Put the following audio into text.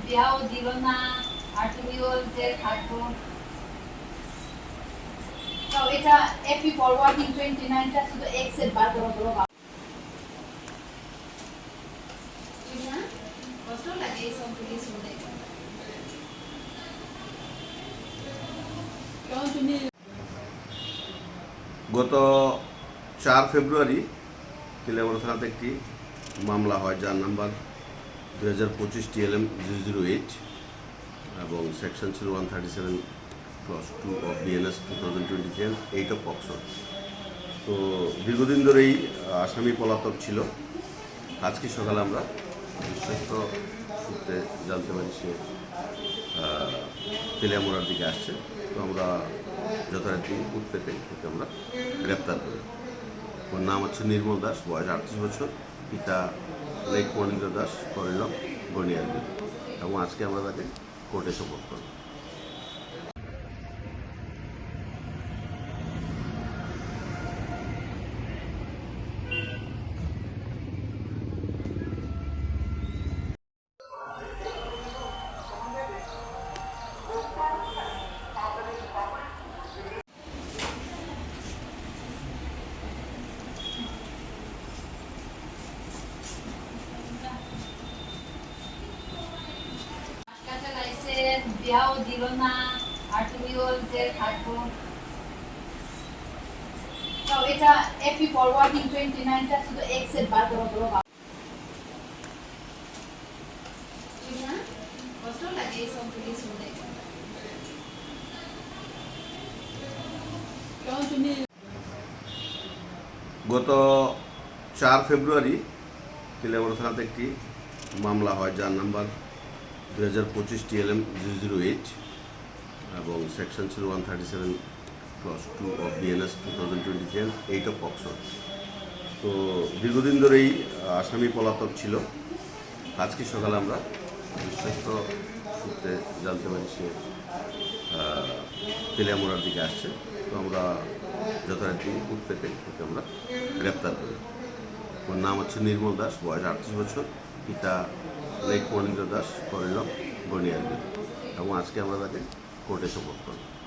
বিয়াও দিল না আর তুমিও যে থাকব তো এটা এপি ফরওয়ার্ডিং টোয়েন্টি নাইনটা শুধু বার করো কষ্ট লাগে এই সবগুলি শুনে। গত চার ফেব্রুয়ারি তিলেবড় থানাতে একটি মামলা হয় যার নাম্বার দু হাজার পঁচিশ টিএলএম জিরো জিরো এইট এবং সেকশন ছিল one thirty seven clause two of BNS two thousand twenty ten, eight of তো দীর্ঘদিন ধরেই আসামি পলাতক ছিল। আজকে সকালে আমরা বিশ্বস্ত সূত্রে জানতে পারি সে তেলিয়ামোড়ার দিকে আসছে। তো আমরা যথারীতি উঠতে পেয়ে তাকে আমরা গ্রেপ্তার করি। ওর নাম হচ্ছে নির্মল দাস, বয়স আটত্রিশ বছর। পিতা লেক মণিন্দ্র দাস করলাম বনিয়ারদের এবং আজকে আমরা তাকে কোর্টে সোপোর্ট করব। বিয়াও দিল না আর তুমিও যে থাকব তো এটা এপি ফরওয়ার্ডিং টোয়েন্টি নাইনটা শুধু এক্সেল বার করো করো কষ্ট লাগে এই সবগুলি শুনে গত চার ফেব্রুয়ারি তিলেবড় থানাতে একটি মামলা হয় যার নাম্বার দু হাজার পঁচিশ টিএলএম জিরো জিরো এইট এবং সেকশন ছিল one thirty seven clause two of BNS two thousand twenty ten eight of POCSO তো দীর্ঘদিন ধরেই আসামি পলাতক ছিল। আজকে সকালে আমরা বিশ্বস্ত সূত্রে জানতে পারি সে তেলিয়ামোড়ার দিকে আসছে। তো আমরা যথারীতি উঠতে তাকে আমরা গ্রেপ্তার করি। ওর নাম হচ্ছে নির্মল দাস, বয়স আটত্রিশ বছর, পিতা লেক মণিন্দ্র দাস করিলম গনিয়ারবি এবং আজকে আমরা তাকে কোর্টে সমর্থ করব।